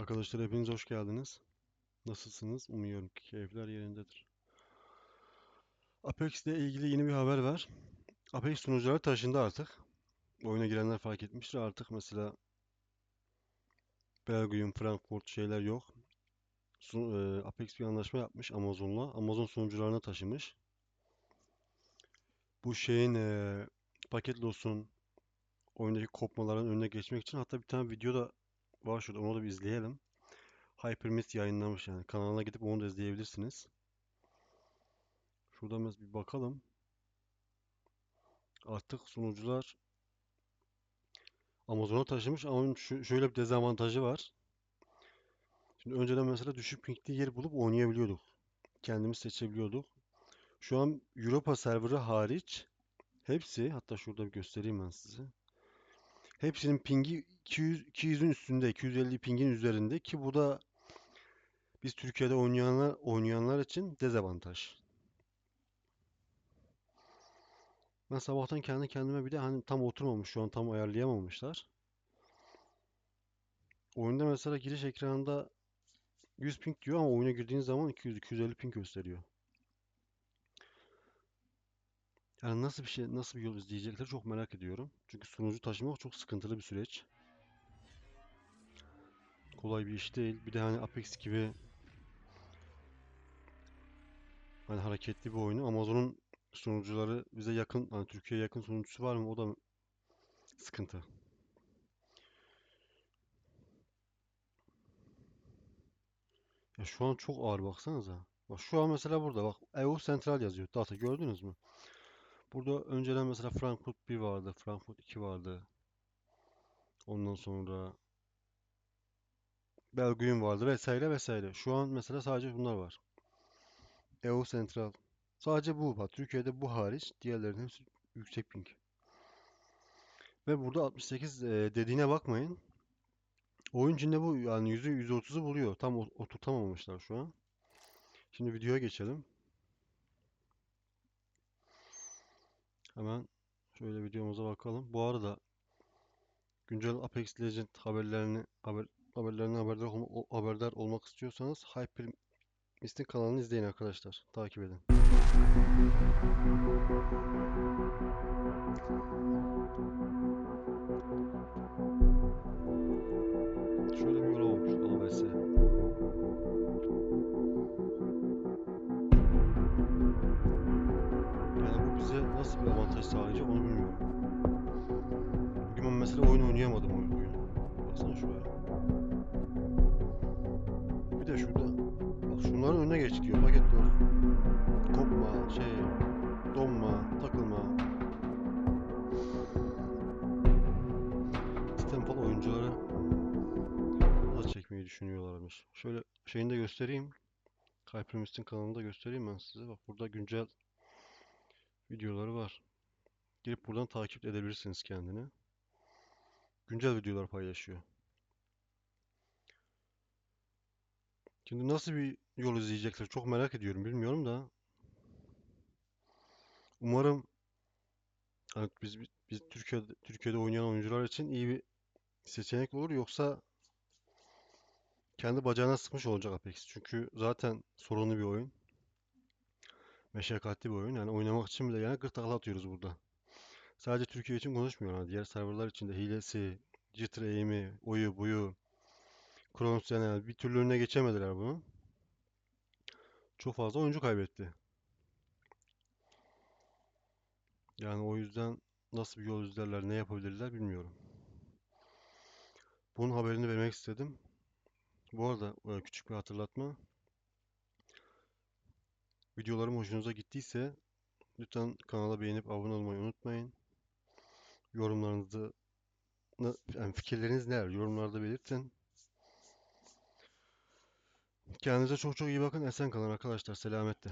Arkadaşlar hepiniz hoş geldiniz. Nasılsınız? Umuyorum ki keyifler yerindedir. Apex ile ilgili yeni bir haber var. Apex sunucuları taşındı artık. Oyuna girenler fark etmiştir artık mesela Belgium, Frankfurt şeyler yok. E, Apex bir anlaşma yapmış Amazon'la. Amazon sunucularına taşımış. Bu şeyin e, paket loss'un oyundaki kopmaların önüne geçmek için hatta bir tane video da var şurada onu da bir izleyelim. Hypermist yayınlamış yani. Kanalına gidip onu da izleyebilirsiniz. Şuradan biraz bir bakalım. Artık sunucular Amazon'a taşımış ama şöyle bir dezavantajı var. Şimdi önceden mesela düşük pingli yer bulup oynayabiliyorduk. Kendimiz seçebiliyorduk. Şu an Europa serverı hariç hepsi hatta şurada bir göstereyim ben size. Hepsinin pingi 200 200'ün üstünde, 250 pingin üzerinde ki bu da biz Türkiye'de oynayanlar oynayanlar için dezavantaj. Ben sabahtan kendi kendime bir de hani tam oturmamış şu an tam ayarlayamamışlar. Oyunda mesela giriş ekranında 100 ping diyor ama oyuna girdiğiniz zaman 200-250 ping gösteriyor. Yani nasıl bir şey, nasıl bir yol izleyecekler çok merak ediyorum. Çünkü sunucu taşımak çok sıkıntılı bir süreç. Kolay bir iş değil. Bir de hani Apex gibi hani hareketli bir oyunu Amazon'un sunucuları bize yakın, hani Türkiye'ye yakın sunucusu var mı? O da sıkıntı. Ya şu an çok ağır baksanıza. Bak şu an mesela burada bak EU Central yazıyor. Data gördünüz mü? Burada önceden mesela Frankfurt 1 vardı, Frankfurt 2 vardı. Ondan sonra Belgium vardı vesaire vesaire. Şu an mesela sadece bunlar var. EU Central. Sadece bu var. Türkiye'de bu hariç diğerlerinin hepsi yüksek ping. Ve burada 68 e, dediğine bakmayın. Oyun içinde bu yani yüzü %130'u buluyor. Tam oturtamamışlar şu an. Şimdi videoya geçelim. Hemen şöyle videomuza bakalım. Bu arada güncel Apex Legend haberlerini haber, haberlerine haberdar, haberdar olmak istiyorsanız Hypermist'in kanalını izleyin arkadaşlar. Takip edin. Mesela oyun oynayamadım oyun bugün. Baksana şuraya. Bir de şurada bak şunların önüne geç diyor. Paket dur. Kopma, şey, donma, takılma. Temple oyuncuları da çekmeyi düşünüyorlarmış. Şöyle şeyini de göstereyim. Hypermist'in kanalını da göstereyim ben size. Bak burada güncel videoları var. Girip buradan takip edebilirsiniz kendini. Güncel videolar paylaşıyor. Şimdi nasıl bir yol izleyecekler çok merak ediyorum. Bilmiyorum da. Umarım hani biz biz Türkiye'de Türkiye'de oynayan oyuncular için iyi bir seçenek olur. Yoksa kendi bacağına sıkmış olacak Apex. Çünkü zaten sorunlu bir oyun. Meşakkatli bir oyun. Yani oynamak için bile yani gırtlakla atıyoruz burada. Sadece Türkiye için konuşmuyorum. Yani diğer serverlar için de hilesi, jitter eğimi, oyu buyu, Kronos yani bir türlü önüne geçemediler bunu. Çok fazla oyuncu kaybetti. Yani o yüzden nasıl bir yol izlerler, ne yapabilirler bilmiyorum. Bunun haberini vermek istedim. Bu arada e, küçük bir hatırlatma. Videolarım hoşunuza gittiyse lütfen kanala beğenip abone olmayı unutmayın. Yorumlarınızı, yani fikirleriniz neler? Yorumlarda belirtin. Kendinize çok çok iyi bakın. Esen kalın arkadaşlar. Selametle.